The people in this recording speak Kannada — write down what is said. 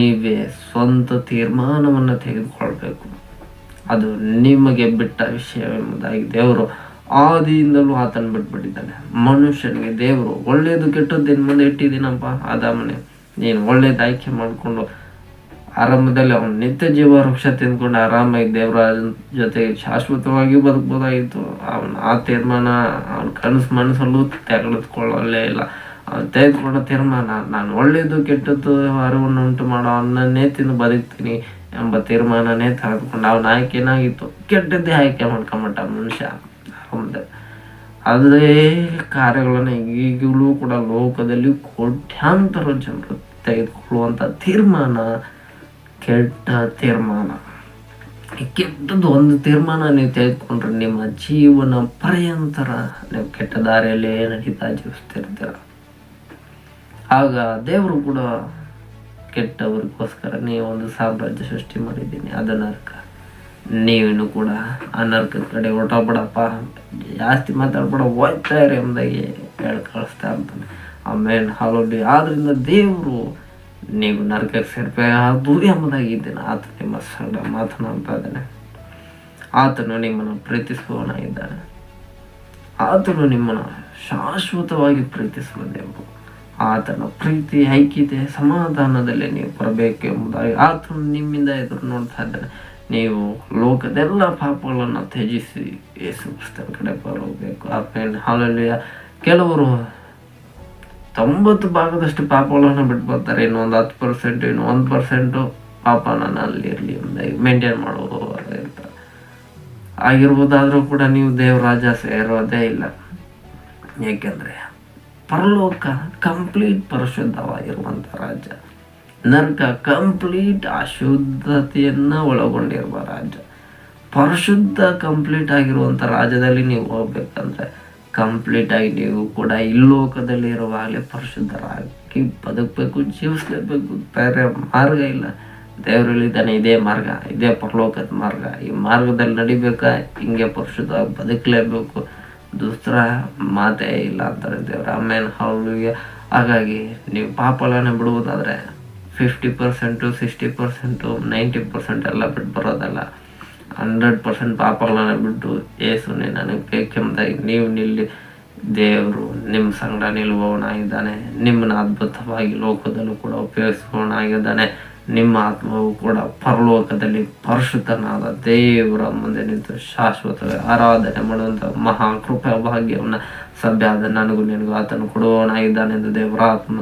ನೀವೇ ಸ್ವಂತ ತೀರ್ಮಾನವನ್ನು ತೆಗೆದುಕೊಳ್ಬೇಕು. ಅದು ನಿಮಗೆ ಬಿಟ್ಟ ವಿಷಯವೆಂಬುದಾಗಿ ದೇವರು ಆದಿಯಿಂದಲೂ ಆತನ ಬಿಟ್ಬಿಟ್ಟಿದ್ದಾನೆ. ಮನುಷ್ಯನಿಗೆ ದೇವರು ಒಳ್ಳೇದು ಕೆಟ್ಟದ್ದು ಮುಂದೆ ಇಟ್ಟಿದ್ದೀನಪ್ಪ. ಆದಾಮನೆ, ನೀನು ಒಳ್ಳೇದು ಆಯ್ಕೆ ಮಾಡಿಕೊಂಡು ಆರಂಭದಲ್ಲಿ ಅವನು ನಿತ್ಯ ಜೀವ ವೃಕ್ಷ ತಿಂದ್ಕೊಂಡು ಆರಾಮಾಗಿ ದೇವರ ಜೊತೆಗೆ ಶಾಶ್ವತವಾಗಿ ಬದುಕ್ಬೋದಾಗಿತ್ತು. ಅವನ ಆ ತೀರ್ಮಾನ ಅವನ ಕನಸು ಮನಸ್ಸಲ್ಲೂ ತೆಗೆದುಕೊಳ್ಳಲೇ ಇಲ್ಲ. ತೆಗೆದುಕೊಂಡ ತೀರ್ಮಾನ. ನಾನು ಒಳ್ಳೆಯದು, ಕೆಟ್ಟದ್ದು ಅರಿವನ್ನು ಉಂಟು ಮಾಡೋ ಅವನನ್ನೇ ತಿಂದು ಬದುಕ್ತೀನಿ ಎಂಬ ತೀರ್ಮಾನನೇ ತೆಗೆದುಕೊಂಡು ಅವನ ಆಯ್ಕೆ ಏನಾಗಿತ್ತು? ಕೆಟ್ಟದ್ದೇ ಆಯ್ಕೆ ಮಾಡ್ಕೊಂಬಿಟ್ಟ ಮನುಷ್ಯ. ಮುಂದೆ ಅದೇ ಕಾರ್ಯಗಳನ್ನು ಈಗಲೂ ಕೂಡ ಲೋಕದಲ್ಲಿ ಕೋಟ್ಯಾಂತರ ಜನರು ತೆಗೆದುಕೊಳ್ಳುವಂಥ ತೀರ್ಮಾನ, ಕೆಟ್ಟ ತೀರ್ಮಾನ. ಕೆಟ್ಟದ್ದು ಒಂದು ತೀರ್ಮಾನ ನೀವು ತೆಗೆದುಕೊಂಡ್ರೆ ನಿಮ್ಮ ಜೀವನ ಪರ್ಯಂತರ, ನೀವು ಕೆಟ್ಟ ದಾರಿಯಲ್ಲಿ ನಡೀತಾ ಜೀವಿಸ್ತಿರ್ತೀರ. ಆಗ ದೇವರು ಕೂಡ ಕೆಟ್ಟವರಿಗೋಸ್ಕರ ನೀವು ಒಂದು ಸಾಮ್ರಾಜ್ಯ ಸೃಷ್ಟಿ ಮಾಡಿದ್ದೀನಿ, ಅದು ನರ್ಕ. ನೀವಿನ್ನು ಕೂಡ ಆ ನರ್ಕದ ಕಡೆ ಹೊರಟೋಗ್ಬಿಡಪ್ಪ ಜಾಸ್ತಿ ಮಾತಾಡ್ಬೇಡ ಹೋಗ್ತಾ ಇರಿ ಎಂಬುದಾಗಿ ಹೇಳಿ ಕಳಿಸ್ತಾ ಇರ್ತಾನೆ. ಆಮೇಲೆ ಹಾಲೋಡಿ. ಆದ್ದರಿಂದ ದೇವರು, ನೀವು ನರ್ಕಕ್ಕೆ ಸೇರ್ಬೇಕಾದು ಎಂಬುದಾಗಿದ್ದೇನೆ ಆತ ನಿಮ್ಮ ಸಂಗ ಮಾತನಾಡ್ತಾ ಇದ್ದಾನೆ. ಆತನು ನಿಮ್ಮನ್ನು ಪ್ರೀತಿಸುವವನಾಗಿದ್ದಾನೆ. ಆತನು ನಿಮ್ಮನ್ನು ಶಾಶ್ವತವಾಗಿ ಪ್ರೀತಿಸುವ ದೇವರು ಆತನ ಪ್ರೀತಿ, ಐಕ್ಯತೆ, ಸಮಾಧಾನದಲ್ಲಿ ನೀವು ಬರಬೇಕು ಎಂಬುದಾಗಿ ಆತನು ನಿಮ್ಮಿಂದ ಎದುರು ನೋಡ್ತಾ ಇದ್ದಾನೆ. ನೀವು ಲೋಕದೆಲ್ಲ ಪಾಪಗಳನ್ನು ತ್ಯಜಿಸಿ ಯೇಸು ಕ್ರಿಸ್ತನ ಕಡೆ ಬರಬೇಕು. ಆಮೇಲೆ ಹಾಲಲ್ಲಿ ಕೆಲವರು ತೊಂಬತ್ತು ಭಾಗದಷ್ಟು ಪಾಪಗಳನ್ನು ಬಿಟ್ಟು ಬರ್ತಾರೆ ಇನ್ನು ಒಂದು ಹತ್ತು ಪರ್ಸೆಂಟ್ ಇನ್ನು ಒಂದು ಪರ್ಸೆಂಟು ಪಾಪ ನಾನು ಅಲ್ಲಿ ಇರಲಿ ಮೇಂಟೈನ್ ಮಾಡುವವರು ಅಂತ. ಆಗಿರ್ಬೋದಾದರೂ ಕೂಡ ನೀವು ದೇವರಾಜ ಸೇರೋದೇ ಇಲ್ಲ. ಏಕೆಂದರೆ ಪರಲೋಕ ಕಂಪ್ಲೀಟ್ ಪರಿಶುದ್ಧವಾಗಿರುವಂಥ ರಾಜ್ಯ. ನರಕ ಕಂಪ್ಲೀಟ್ ಅಶುದ್ಧತೆಯನ್ನು ಒಳಗೊಂಡಿರುವ ರಾಜ್ಯ. ಪರಿಶುದ್ಧ ಕಂಪ್ಲೀಟ್ ಆಗಿರುವಂಥ ರಾಜ್ಯದಲ್ಲಿ ನೀವು ಹೋಗ್ಬೇಕಂದ್ರೆ ಕಂಪ್ಲೀಟ್ ಆಗಿ ನೀವು ಕೂಡ ಈ ಲೋಕದಲ್ಲಿ ಇರುವಾಗಲೇ ಪರಿಶುದ್ಧರಾಗಿ ಬದುಕಬೇಕು, ಜೀವಿಸ್ಲೇಬೇಕು. ಬೇರೆ ಮಾರ್ಗ ಇಲ್ಲ. ದೇವರಲ್ಲಿದ್ದಾನೆ ಇದೇ ಮಾರ್ಗ, ಇದೇ ಪರಲೋಕದ ಮಾರ್ಗ. ಈ ಮಾರ್ಗದಲ್ಲಿ ನಡಿಬೇಕಾ? ಹಿಂಗೆ ಪರಿಶುದ್ಧವಾಗಿ ಬದುಕಲೇಬೇಕು. ದೂಸರ ಮಾತೇ ಇಲ್ಲ ಅಂತಾರೆ ದೇವ್ರ. ಆಮೇಲೆ ಅವಳಿಗೆ ಹಾಗಾಗಿ ನೀವು ಪಾಪಗಳನ್ನು ಬಿಡುವುದಾದ್ರೆ fifty percent sixty percent ninety percent ಎಲ್ಲ ಬಿಟ್ಟು ಬರೋದಲ್ಲ. ಹಂಡ್ರೆಡ್ ಪರ್ಸೆಂಟ್ ಪಾಪಗಳನ್ನ ಬಿಟ್ಟು ಏಸುನೆ ನನಗೆ ಬೇಕೆಂಬುದಾಗಿ ನೀವು ನಿಲ್ಲಿ. ದೇವರು ನಿಮ್ಮ ಸಂಗಡ ನಿಲ್ಲುವವನಾಗಿದ್ದಾನೆ. ನಿಮ್ಮನ್ನ ಅದ್ಭುತವಾಗಿ ಲೋಕದಲ್ಲೂ ಕೂಡ ಉಪಯೋಗಿಸುವವನಾಗಿದ್ದಾನೆ. ನಿಮ್ಮ ಆತ್ಮವು ಕೂಡ ಪರಲೋಕದಲ್ಲಿ ಪರಿಶುದ್ಧನಾದ ದೇವರ ಮುಂದೆ ನಿಂತು ಶಾಶ್ವತ ಆರಾಧನೆ ಮಾಡುವಂಥ ಮಹಾ ಕೃಪಾ ಭಾಗ್ಯವನ್ನು ಸಭ್ಯ ಆದ ನನಗೂ ನಿನಗೂ ಆತನು ಕೊಡುವವನಾಗಿದ್ದಾನೆ ಎಂದು ದೇವರ ಆತ್ಮ